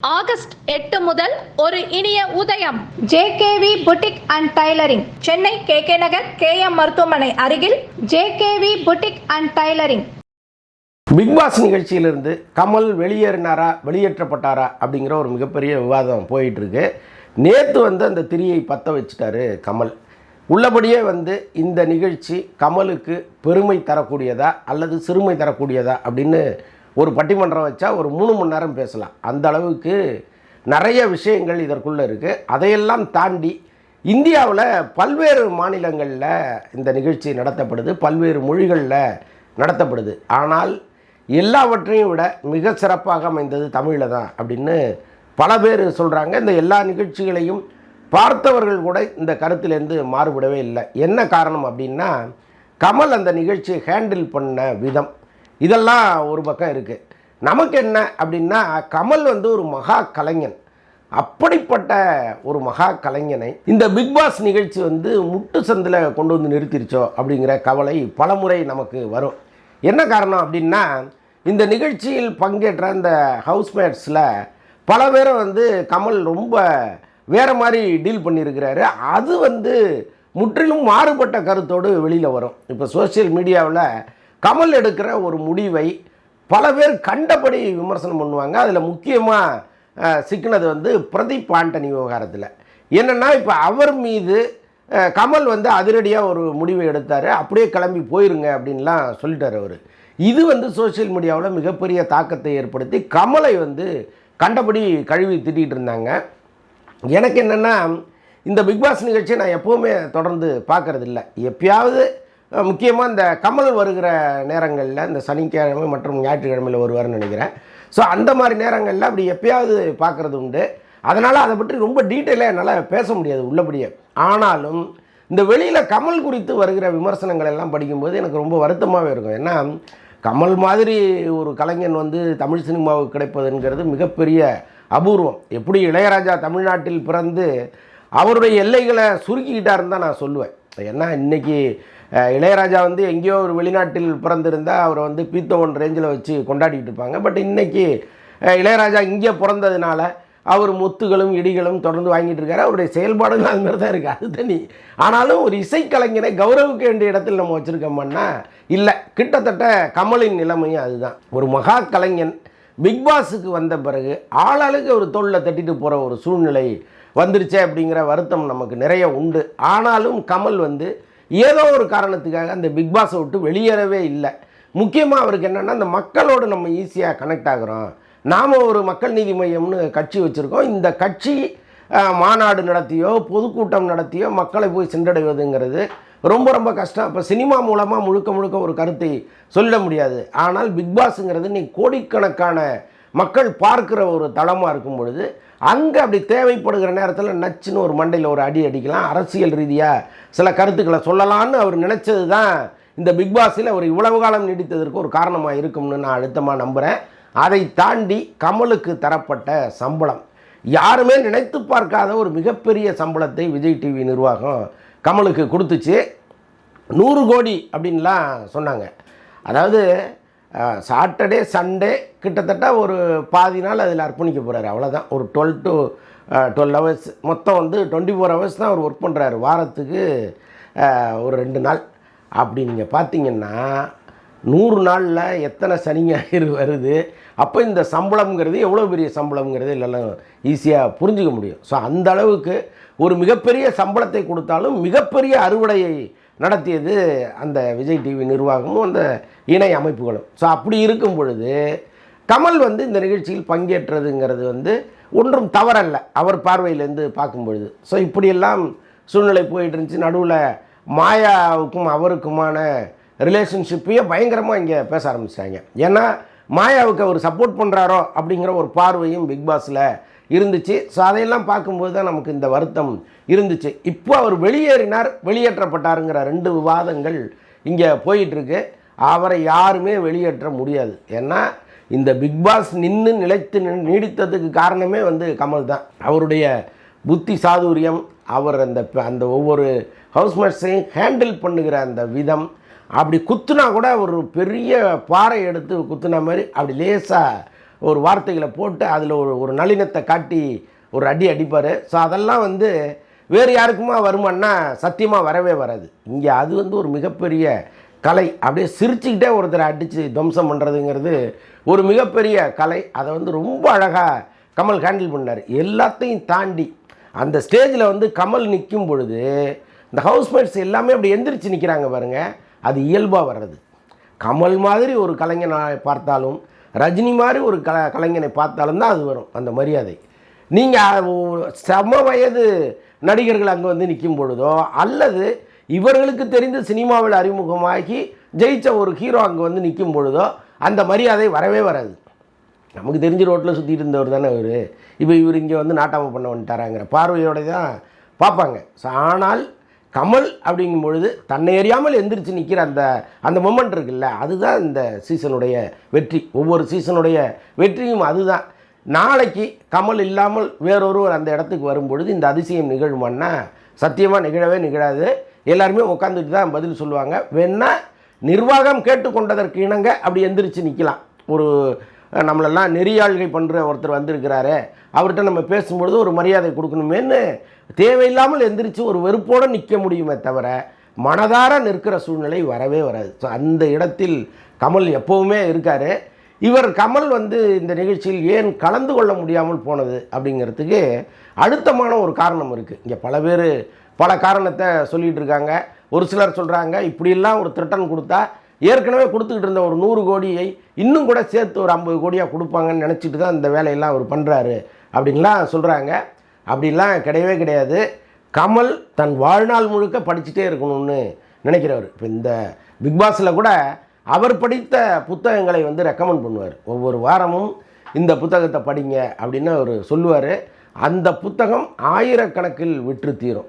August எட்டு முதல் ஒரு இனிய உதயம். JKV boutique and tailoring Chennai K K Nagar K M மருத்துவமனை அருகில் JKV boutique and tailoring Bigg Boss நிகழ்ச்சியிலிருந்து கமல் வெளியேறினாரா வெளியேற்றப்பட்டாரா அப்படிங்கிற ஒரு மிகப்பெரிய விவாதம் போயிட்டு இருக்கு நேற்று வந்து அந்த திரியை பற்ற வச்சுட்டாரு கமல். உள்ளபடியே வந்து இந்த நிகழ்ச்சி கமலுக்கு பெருமை தரக்கூடியதா அல்லது சிறுமை தரக்கூடியதா அப்படின்னு ஒரு பட்டிமன்றம் வச்சா ஒரு மூணு மணி நேரம் பேசலாம். அந்த அளவுக்கு நிறைய விஷயங்கள் இதற்குள்ளே இருக்குது அதையெல்லாம் தாண்டி இந்தியாவில் பல்வேறு மாநிலங்களில் இந்த நிகழ்ச்சி நடத்தப்படுது. பல்வேறு மொழிகளில் நடத்தப்படுது. ஆனால் எல்லாவற்றையும் விட மிக சிறப்பாக அமைந்தது தமிழில் தான் அப்படின்னு பல பேர் சொல்கிறாங்க இந்த எல்லா நிகழ்ச்சிகளையும் பார்த்தவர்கள் கூட இந்த கருத்திலேருந்து மாறுபடவே இல்லை. என்ன காரணம் அப்படின்னா கமல் அந்த நிகழ்ச்சியை ஹேண்டில் பண்ண விதம். இதெல்லாம் ஒரு பக்கம் இருக்குது நமக்கு என்ன அப்படின்னா கமல் வந்து ஒரு மகா கலைஞன். அப்படிப்பட்ட ஒரு மகா கலைஞனை இந்த பிக் பாஸ் நிகழ்ச்சி வந்து முட்டு சந்தில் கொண்டு வந்து நிறுத்திருச்சோ அப்படிங்கிற கவலை பலமுறை நமக்கு வரும். என்ன காரணம் அப்படின்னா இந்த நிகழ்ச்சியில் பங்கேற்ற இந்த ஹவுஸ்மேட்ஸில் பல பேரை வந்து கமல் ரொம்ப வேறு மாதிரி டீல் பண்ணியிருக்கிறாரு. அது வந்து முற்றிலும் மாறுபட்ட கருத்தோடு வெளியில் வரும். இப்போ சோஷியல் மீடியாவில் கமல் எடுக்கிற ஒரு முடிவை பல பேர் கண்டபடி விமர்சனம் பண்ணுவாங்க. அதில் முக்கியமாக சிக்கினது வந்து பிரதீப் ஆண்டனி விவகாரத்தில். என்னென்னா இப்போ அவர் மீது கமல் வந்து அதிரடியாக ஒரு முடிவை எடுத்தார். அப்படியே கிளம்பி போயிருங்க அப்படின்லாம் சொல்லிட்டார் அவர். இது வந்து சோஷியல் மீடியாவில் மிகப்பெரிய தாக்கத்தை ஏற்படுத்தி கமலை வந்து கண்டபடி கழுவி திட்டிகிட்டு இருந்தாங்க. எனக்கு என்னென்னா இந்த பிக் பாஸ் நிகழ்ச்சியை நான் எப்போவுமே தொடர்ந்து பார்க்குறதில்ல. எப்பயாவது முக்கியமாக இந்த கமல் வருகிற நேரங்களில் இந்த சனிக்கிழமை மற்றும் ஞாயிற்றுக்கிழமையில் வருவார்னு நினைக்கிறேன். ஸோ அந்த மாதிரி நேரங்களில் அப்படி எப்பயாவது பார்க்குறது உண்டு. அதனால் அதை பற்றி ரொம்ப டீட்டெயிலாக என்னால் பேச முடியாது உள்ளபடியே. ஆனாலும் இந்த வெளியில் கமல் குறித்து வருகிற விமர்சனங்கள் எல்லாம் படிக்கும்போது எனக்கு ரொம்ப வருத்தமாகவே இருக்கும். ஏன்னா கமல் மாதிரி ஒரு கலைஞன் வந்து தமிழ் சினிமாவுக்கு கிடைப்பதுங்கிறது மிகப்பெரிய அபூர்வம். எப்படி இளையராஜா தமிழ்நாட்டில் பிறந்து அவருடைய எல்லைகளை சுருக்கிக்கிட்டாருன்னு தான் நான் சொல்லுவேன். ஏன்னா இன்னைக்கு இளையராஜா வந்து எங்கேயோ ஒரு வெளிநாட்டில் பிறந்திருந்தால் அவரை வந்து பீத்தோவன் ரேஞ்சில் வச்சு கொண்டாடிட்டு இருப்பாங்க. பட் இன்றைக்கி இளையராஜா இங்கே பிறந்ததுனால அவர் முத்துகளும் இடிகளும் தொடர்ந்து வாங்கிட்டு இருக்காரு. அவருடைய செயல்பாடுகள் அது மாதிரி தான் இருக்குது அது தனி. ஆனாலும் ஒரு இசைக்கலைஞரை கௌரவிக்க வேண்டிய இடத்தில் நம்ம வச்சுருக்கோம்னா இல்லை. கிட்டத்தட்ட கமலின் நிலைமையும் அதுதான். ஒரு மகா கலைஞன் பிக் பாஸுக்கு வந்த பிறகு ஆளாளுக்கு ஒரு தோளில் தட்டிட்டு போகிற ஒரு சூழ்நிலை வந்துருச்சே அப்படிங்கிற வருத்தம் நமக்கு நிறைய உண்டு. ஆனாலும் கமல் வந்து ஏதோ ஒரு காரணத்துக்காக அந்த பிக் பாஸை விட்டு வெளியேறவே இல்லை. முக்கியமாக அவருக்கு என்னென்னா அந்த மக்களோடு நம்ம ஈஸியாக கனெக்ட் ஆகிறோம். நாம் ஒரு மக்கள் நீதி மையம்னு கட்சி வச்சுருக்கோம். இந்த கட்சி மாநாடு நடத்தியோ பொதுக்கூட்டம் நடத்தியோ மக்களை போய் சென்றடைவதுங்கிறது ரொம்ப ரொம்ப கஷ்டம். இப்போ சினிமா மூலமாக முழுக்க முழுக்க ஒரு கருத்தை சொல்ல முடியாது. ஆனால் பிக்பாஸுங்கிறது நீ கோடிக்கணக்கான மக்கள் பார்க்குற ஒரு தளமாக இருக்கும் பொழுது அங்கே அப்படி தேவைப்படுகிற நேரத்தில் நச்சுன்னு ஒரு மண்டையில் ஒரு அடி அடிக்கலாம். அரசியல் ரீதியாக சில கருத்துக்களை சொல்லலான்னு அவர் நினச்சது தான் இந்த பிக் பாஸில் அவர் இவ்வளவு காலம் நீடித்ததற்கு ஒரு காரணமாக இருக்கும்னு நான் அழுத்தமாக நம்புகிறேன் அதை தாண்டி கமலுக்கு தரப்பட்ட சம்பளம். யாருமே நினைத்து பார்க்காத ஒரு மிகப்பெரிய சம்பளத்தை விஜய் டிவி நிர்வாகம் கமலுக்கு கொடுத்துச்சு. நூறு கோடி அப்படின்லாம் சொன்னாங்க. அதாவது சாட்டர்டே சண்டே கிட்டத்தட்ட ஒரு பாதி நாள் அதில் அர்ப்பணிக்க போகிறாரு அவ்வளோதான் ஒரு டுவெல் டு டுவெல் ஹவர்ஸ் மொத்தம் வந்து டுவெண்ட்டி ஃபோர் ஹவர்ஸ் தான் அவர் ஒர்க் பண்ணுறாரு வாரத்துக்கு ஒரு ரெண்டு நாள். அப்படி நீங்கள் பார்த்தீங்கன்னா நூறு நாளில் எத்தனை சனி ஞாயிறு வருது? அப்போ இந்த சம்பளம்ங்கிறது எவ்வளோ பெரிய சம்பளம்ங்கிறது எல்லாம் ஈஸியாக புரிஞ்சுக்க முடியும். ஸோ அந்த அளவுக்கு ஒரு மிகப்பெரிய சம்பளத்தை கொடுத்தாலும் மிகப்பெரிய அறுவடையை நடத்தியது அந்த விஜய் டிவி நிர்வாகமும் அந்த இணை அமைப்புகளும். ஸோ அப்படி இருக்கும் பொழுது கமல் வந்து இந்த நிகழ்ச்சியில் பங்கேற்றதுங்கிறது வந்து ஒன்றும் தவறல்ல. அவர் பார்வையிலேருந்து பார்க்கும்பொழுது. ஸோ இப்படியெல்லாம் சூழ்நிலை போயிட்டு இருந்துச்சு நடுவில் மாயாவுக்கும் அவருக்குமான ரிலேஷன்ஷிப்பையே பயங்கரமாக இங்கே பேச ஆரம்பிச்சிட்டாங்க. ஏன்னா மாயாவுக்கு அவர் சப்போர்ட் பண்ணுறாரோ அப்படிங்கிற ஒரு பார்வையும் பிக் பாஸில் இருந்துச்சு. ஸோ அதையெல்லாம் பார்க்கும்போது தான் நமக்கு இந்த வருத்தம் இருந்துச்சு. இப்போ அவர் வெளியேறினார் வெளியேற்றப்பட்டாருங்கிற ரெண்டு விவாதங்கள் இங்கே போயிட்டுருக்கு. அவரை யாருமே வெளியேற்ற முடியாது. ஏன்னா இந்த பிக் பாஸ் நின்று நிலைத்து நீடித்ததுக்கு காரணமே வந்து கமல் தான். அவருடைய புத்தி சாதுரியம் அவர் அந்த அந்த ஒவ்வொரு ஹவுஸ்மேட்ஸையும் ஹேண்டில் பண்ணுகிற அந்த விதம் அப்படி குத்துனா கூட ஒரு பெரிய பாறை எடுத்து குத்துன மாதிரி அப்படி லேசாக ஒரு வார்த்தைகளை போட்டு அதில் ஒரு ஒரு நளினத்தை காட்டி ஒரு அடி அடிப்பார். ஸோ அதெல்லாம் வந்து வேறு யாருக்குமா வருமானா சத்தியமாக வரவே வராது. இங்கே அது வந்து ஒரு மிகப்பெரிய கலை. அப்படியே சிரிச்சுக்கிட்டே ஒருத்தரை அடித்து துவம்சம் பண்ணுறதுங்கிறது ஒரு மிகப்பெரிய கலை. அதை வந்து ரொம்ப அழகாக கமல் ஹேண்டில் பண்ணார். எல்லாத்தையும் தாண்டி அந்த ஸ்டேஜில் வந்து கமல் நிற்கும் பொழுது இந்த ஹவுஸ்மேட்ஸ் எல்லாமே அப்படி எந்திரிச்சு நிற்கிறாங்க பாருங்கள் அது இயல்பாக வர்றது. கமல் மாதிரி ஒரு கலைஞனை பார்த்தாலும் ரஜினி மாதிரி ஒரு கல கலைஞனை பார்த்தாலும் தான் அது வரும் அந்த மரியாதை. நீங்கள் சம வயது நடிகர்கள் அங்கே வந்து நிற்கும் பொழுதோ அல்லது இவர்களுக்கு தெரிந்து சினிமாவில் அறிமுகமாகி ஜெயித்த ஒரு ஹீரோ அங்கே வந்து நிற்கும் பொழுதோ அந்த மரியாதை வரவே வராது. நமக்கு தெரிஞ்ச ரோட்டில் சுற்றிட்டு இருந்தவர் தானே இவர். இப்போ இவர் இங்கே வந்து நாட்டாமல் பண்ண வந்துட்டாராங்கிற பார்வையோட தான் பார்ப்பாங்க. ஸோ ஆனால் கமல் அப்படிங்கும் பொழுது தன்னை அறியாமல் எந்திரிச்சு நிற்கிற அந்த அந்த மொமெண்ட் இருக்குல்ல அதுதான் இந்த சீசனுடைய வெற்றி. ஒவ்வொரு சீசனுடைய வெற்றியும் அதுதான். நாளைக்கு கமல் இல்லாமல் வேறொருவர் அந்த இடத்துக்கு வரும்பொழுது இந்த அதிசயம் நிகழுமான்னா சத்தியமாக நிகழவே நிகழாது. எல்லாருமே உட்காந்துட்டு தான் பதில் சொல்லுவாங்க. வேணா நிர்வாகம் கேட்டுக்கொண்டதற்கு இணங்க அப்படி எந்திரிச்சு நிற்கலாம் ஒரு நம்மளெல்லாம் நெறியாள்கை பண்ணுற ஒருத்தர் வந்திருக்கிறாரு அவர்கிட்ட நம்ம பேசும்பொழுது ஒரு மரியாதை கொடுக்கணுமேன்னு தேவையில்லாமல் எந்திரிச்சு ஒரு வெறுப்போடு நிற்க முடியுமே தவிர மனதார நிற்கிற சூழ்நிலை வரவே வராது. ஸோ அந்த இடத்தில் கமல் எப்போவுமே இருக்கார். இவர் கமல் வந்து இந்த நிகழ்ச்சியில் ஏன் கலந்து கொள்ள முடியாமல் போனது அப்படிங்கிறதுக்கு அழுத்தமான ஒரு காரணம் இருக்குது இங்கே பல பேர் பல காரணத்தை சொல்லிகிட்டு இருக்காங்க. ஒரு சிலர் சொல்கிறாங்க இப்படியெல்லாம் ஒரு திருட்டன் கொடுத்தா ஏற்கனவே கொடுத்துக்கிட்டு இருந்த ஒரு நூறு கோடியை இன்னும் கூட சேர்த்து ஒரு ஐம்பது கோடியாக கொடுப்பாங்கன்னு நினச்சிட்டு தான் இந்த வேலையெல்லாம் அவர் பண்ணுறாரு அப்படின்லாம் சொல்கிறாங்க அப்படிலாம் கிடையவே கிடையாது. கமல் தன் வாழ்நாள் முழுக்க படிச்சுட்டே இருக்கணும்னு நினைக்கிறவர். இப்போ இந்த பிக் பாஸில் கூட அவர் படித்த புத்தகங்களை வந்து ரெக்கமெண்ட் பண்ணுவார். ஒவ்வொரு வாரமும் இந்த புத்தகத்தை படிங்க அப்படின்னு அவர் சொல்லுவார். அந்த புத்தகம் ஆயிரக்கணக்கில் விற்று தீரும்.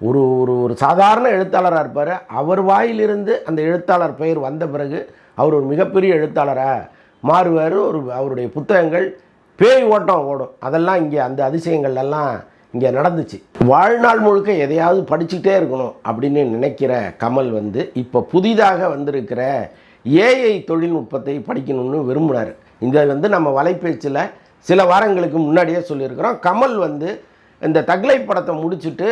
ஒரு ஒரு ஒரு சாதாரண எழுத்தாளராக இருப்பார். அவர் வாயிலிருந்து அந்த எழுத்தாளர் பெயர் வந்த பிறகு அவர் ஒரு மிகப்பெரிய எழுத்தாளராக மாறுவார். ஒரு அவருடைய புத்தகங்கள் பேய் ஓட்டம் ஓடும். அதெல்லாம் இங்கே அந்த அதிசயங்கள்லாம் இங்கே நடந்துச்சு. வாழ்நாள் முழுக்க எதையாவது படிச்சுட்டே இருக்கணும் அப்படின்னு நினைக்கிற கமல் வந்து இப்போ புதிதாக வந்திருக்கிற ஏஐ தொழில்நுட்பத்தை படிக்கணும்னு விரும்பினார் இந்த வந்து நம்ம வலைபேச்சில் சில வாரங்களுக்கு முன்னாடியே சொல்லியிருக்கிறோம். கமல் வந்து இந்த தக்லை படத்தை முடிச்சுட்டு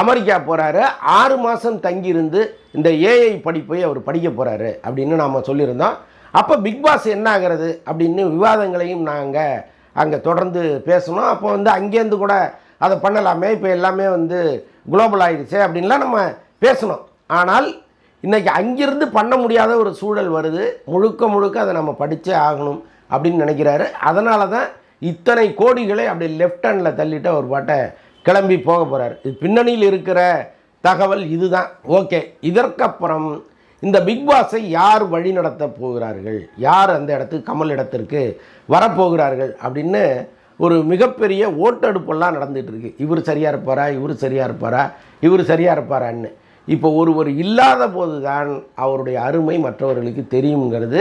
அமெரிக்கா போகிறாரு ஆறு மாதம் தங்கியிருந்து இந்த ஏஐ படிப்பை அவர் படிக்க போகிறாரு அப்படின்னு நாம் சொல்லியிருந்தோம். அப்போ பிக் பாஸ் என்ன ஆகிறது அப்படின்னு விவாதங்களையும் நாங்கள் அங்கே தொடர்ந்து பேசணும் அப்போ வந்து அங்கேருந்து கூட அதை பண்ணலாமே இப்போ எல்லாமே வந்து குளோபல் ஆயிடுச்சே அப்படின்லாம் நம்ம பேசணும் ஆனால் இன்றைக்கி அங்கிருந்து பண்ண முடியாத ஒரு சூழல் வருது. முழுக்க முழுக்க அதை நம்ம படித்தே ஆகணும் அப்படின்னு நினைக்கிறாரு. அதனால தான் இத்தனை கோடிகளை அப்படி லெஃப்ட் ஹேண்டில் தள்ளிட்டு அவர் பாட்டை கிளம்பி போக போகிறார் இது பின்னணியில் இருக்கிற தகவல் இதுதான். ஓகே இதற்கப்புறம் இந்த பிக் பாஸை யார் வழி நடத்த போகிறார்கள்? யார் அந்த இடத்துக்கு கமல் இடத்திற்கு வரப்போகிறார்கள்? அப்படின்னு ஒரு மிகப்பெரிய ஓட்டெடுப்பெல்லாம் நடந்துகிட்டு இருக்கு. இவர் சரியாக இருப்பாரா? இவர் சரியாக இருப்பாரா? இவர் சரியாக இருப்பாரான்னு. இப்போ ஒருவர் இல்லாத போது தான் அவருடைய அருமை மற்றவர்களுக்கு தெரியுங்கிறது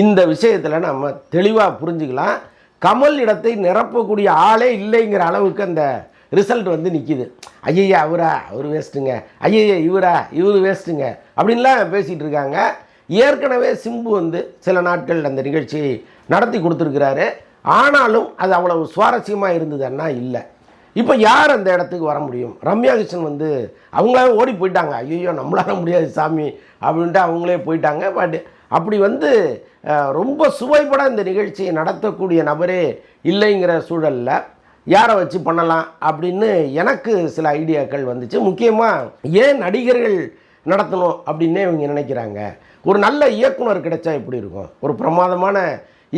இந்த விஷயத்தில் நம்ம தெளிவாக புரிஞ்சுக்கலாம். கமல் இடத்தை நிரப்பக்கூடிய ஆளே இல்லைங்கிற அளவுக்கு அந்த ரிசல்ட் வந்து நிற்கிது ஐயையா அவரா? அவர் வேஸ்ட்டுங்க. ஐயையா இவரா? இவர் வேஸ்ட்டுங்க. அப்படின்லாம் பேசிகிட்டு இருக்காங்க. ஏற்கனவே சிம்பு வந்து சில நாட்கள் அந்த நிகழ்ச்சியை நடத்தி கொடுத்துருக்கிறாரு. ஆனாலும் அது அவ்வளவு சுவாரஸ்யமாக இருந்ததுன்னா இல்லை. இப்போ யார் அந்த இடத்துக்கு வர முடியும்? ரம்யா கிருஷ்ணன் வந்து அவங்களாவே ஓடி போயிட்டாங்க. ஐயோ நம்மளால முடியாது சாமி அப்படின்ட்டு அவங்களே போயிட்டாங்க. பட் அப்படி வந்து ரொம்ப சுவைப்பட இந்த நிகழ்ச்சியை நடத்தக்கூடிய நபரே இல்லைங்கிற சூழலில் யாரை வச்சு பண்ணலாம் அப்படின்னு எனக்கு சில ஐடியாக்கள் வந்துச்சு. முக்கியமாக ஏன் நடிகர்கள் நடத்தணும் அப்படின்னே இவங்க நினைக்கிறாங்க. ஒரு நல்ல இயக்குனர் கிடைச்சா எப்படி இருக்கும்? ஒரு பிரமாதமான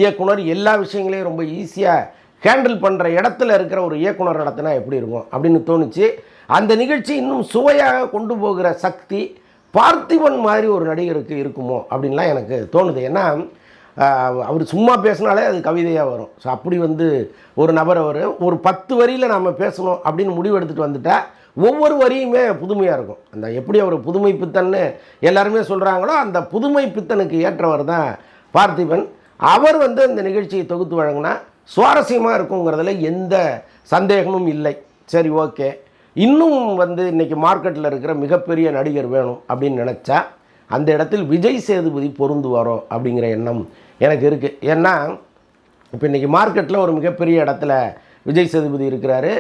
இயக்குனர் எல்லா விஷயங்களையும் ரொம்ப ஈஸியாக ஹேண்டில் பண்ணுற இடத்துல இருக்கிற ஒரு இயக்குனர் நடத்தினா எப்படி இருக்கும் அப்படின்னு தோணுச்சு. அந்த நிகழ்ச்சி இன்னும் சுவையாக கொண்டு போகிற சக்தி பார்த்திபன் மாதிரி ஒரு நடிகருக்கு இருக்குமோ அப்படின்லாம் எனக்கு தோணுது. ஏன்னா அவர் சும்மா பேசினாலே அது கவிதையாக வரும். ஸோ அப்படி வந்து ஒரு நபர் அவர் ஒரு பத்து வரியில் நாம் பேசணும் அப்படின்னு முடிவு எடுத்துகிட்டு வந்துட்டால் ஒவ்வொரு வரியுமே புதுமையாக இருக்கும். அந்த எப்படி அவர் புதுமை பித்தன்னு எல்லாருமே சொல்கிறாங்களோ அந்த புதுமை பித்தனுக்கு ஏற்றவர் தான் பார்த்திபன். அவர் வந்து இந்த நிகழ்ச்சியை தொகுத்து வழங்கினா சுவாரஸ்யமாக இருக்குங்கிறதுல எந்த சந்தேகமும் இல்லை. சரி ஓகே. இன்னும் வந்து இன்றைக்கி மார்க்கெட்டில் இருக்கிற மிகப்பெரிய நடிகர் வேணும் அப்படின்னு நினச்சா அந்த இடத்தில் விஜய் சேதுபதி பொருந்துவாரோ அப்படிங்கிற எண்ணம் எனக்கு இருக்குது ஏன்னா இப்போ இன்றைக்கி மார்க்கெட்டில் ஒரு மிகப்பெரிய இடத்துல விஜய் சேதுபதி இருக்கிறாரு.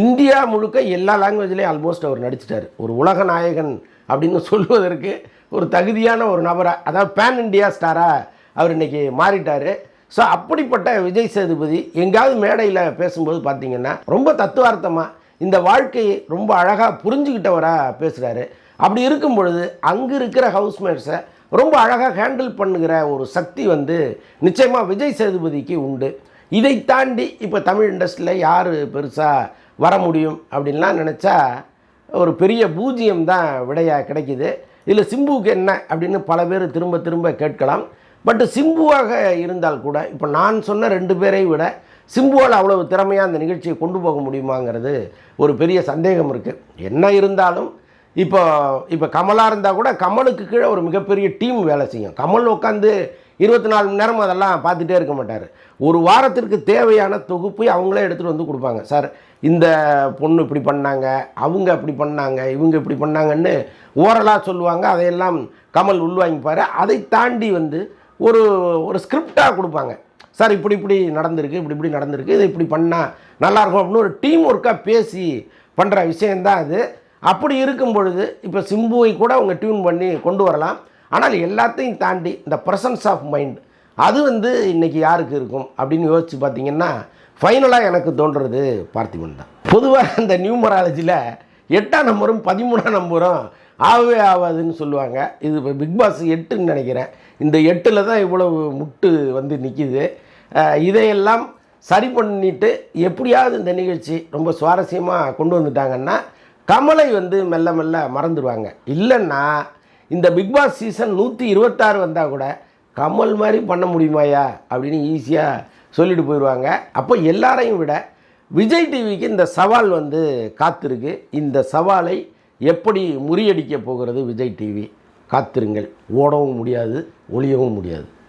இந்தியா முழுக்க எல்லா லாங்குவேஜ்லேயும் ஆல்மோஸ்ட் அவர் நடிச்சிட்டார். ஒரு உலக நாயகன் அப்படின்னு சொல்வதற்கு ஒரு தகுதியான ஒரு நபராக அதாவது பேன் இண்டியா ஸ்டாராக அவர் இன்றைக்கி மாறிட்டார். ஸோ அப்படிப்பட்ட விஜய் சேதுபதி எங்கேயாவது மேடையில் பேசும்போது பார்த்தீங்கன்னா ரொம்ப தத்துவார்த்தமாக இந்த வாழ்க்கையை ரொம்ப அழகாக புரிஞ்சுக்கிட்டவராக பேசுகிறாரு அப்படி இருக்கும் பொழுது அங்கே இருக்கிற ஹவுஸ்மேட்ஸை ரொம்ப அழகாக ஹேண்டில் பண்ணுகிற ஒரு சக்தி வந்து நிச்சயமாக விஜய் சேதுபதிக்கு உண்டு. இதை தாண்டி இப்போ தமிழ் இண்டஸ்ட்ரியில் யார் பெருசாக வர முடியும் அப்படின்லாம் நினச்சா ஒரு பெரிய பூஜ்ஜியம் தான் விடையாக கிடைக்கிது. இதில் சிம்புக்கு என்ன அப்படின்னு பல பேர் திரும்ப திரும்ப கேட்கலாம். பட் சிம்புவாக இருந்தால் கூட இப்போ நான் சொன்ன ரெண்டு பேரை விட சிம்புவால் அவ்வளவு திறமையாக அந்த நிகழ்ச்சியை கொண்டு போக முடியுமாங்கிறது ஒரு பெரிய சந்தேகம் இருக்குது என்ன இருந்தாலும் இப்போ இப்போ கமலாக இருந்தால் கூட கமலுக்கு கீழே ஒரு மிகப்பெரிய டீம் வேலை செய்யும். கமல் உட்காந்து இருபத்தி நாலு மணி நேரம் அதெல்லாம் பார்த்துட்டே இருக்க மாட்டார். ஒரு வாரத்திற்கு தேவையான தொகுப்பை அவங்களே எடுத்துகிட்டு வந்து கொடுப்பாங்க. சார் இந்த பொண்ணு இப்படி பண்ணாங்க அவங்க அப்படி பண்ணாங்க இவங்க இப்படி பண்ணாங்கன்னு ஓரலாக சொல்லுவாங்க. அதையெல்லாம் கமல் உள்வாங்கிப்பார். அதை தாண்டி வந்து ஒரு ஒரு ஸ்கிரிப்டாக கொடுப்பாங்க. சார் இப்படி இப்படி நடந்திருக்கு இப்படி இப்படி நடந்திருக்கு இதை இப்படி பண்ணால் நல்லாயிருக்கும் அப்படின்னு ஒரு டீம் ஒர்க்காக பேசி பண்ணுற விஷயந்தான் அது. அப்படி இருக்கும் பொழுது இப்போ சிம்புவை கூட அவங்க டியூன் பண்ணி கொண்டு வரலாம். ஆனால் எல்லாத்தையும் தாண்டி இந்த ப்ரெசன்ஸ் ஆஃப் மைண்ட் அது வந்து இன்றைக்கி யாருக்கு இருக்கும் அப்படின்னு யோசித்து பார்த்தீங்கன்னா ஃபைனலாக எனக்கு தோன்றுறது பார்த்திபன் தான். பொதுவாக இந்த நியூமராலஜியில் எட்டாம் நம்பரும் பதிமூணாம் நம்பரும் ஆகவே ஆகாதுன்னு சொல்லுவாங்க. இது இப்போ பிக் பாஸ் எட்டுன்னு நினைக்கிறேன். இந்த எட்டில் தான் இவ்வளவு முட்டு வந்து நிற்கிது இதையெல்லாம் சரி பண்ணிட்டு எப்படியாவது இந்த நிகழ்ச்சி ரொம்ப சுவாரஸ்யமாக கொண்டு வந்துட்டாங்கன்னா கமலை வந்து மெல்ல மெல்ல மறந்துடுவாங்க. இல்லைன்னா இந்த பிக்பாஸ் சீசன் நூற்றி இருபத்தாறு வந்தால் கூட கமல் மாதிரி பண்ண முடியுமாயா அப்படின்னு ஈஸியாக சொல்லிட்டு போயிடுவாங்க அப்போ எல்லாரையும் விட விஜய் டிவிக்கு இந்த சவால் வந்து காத்திருக்கு. இந்த சவாலை எப்படி முறியடிக்க போகிறது விஜய் டிவி? காத்திருங்கள். ஓடவும் முடியாது ஒளியவும் முடியாது.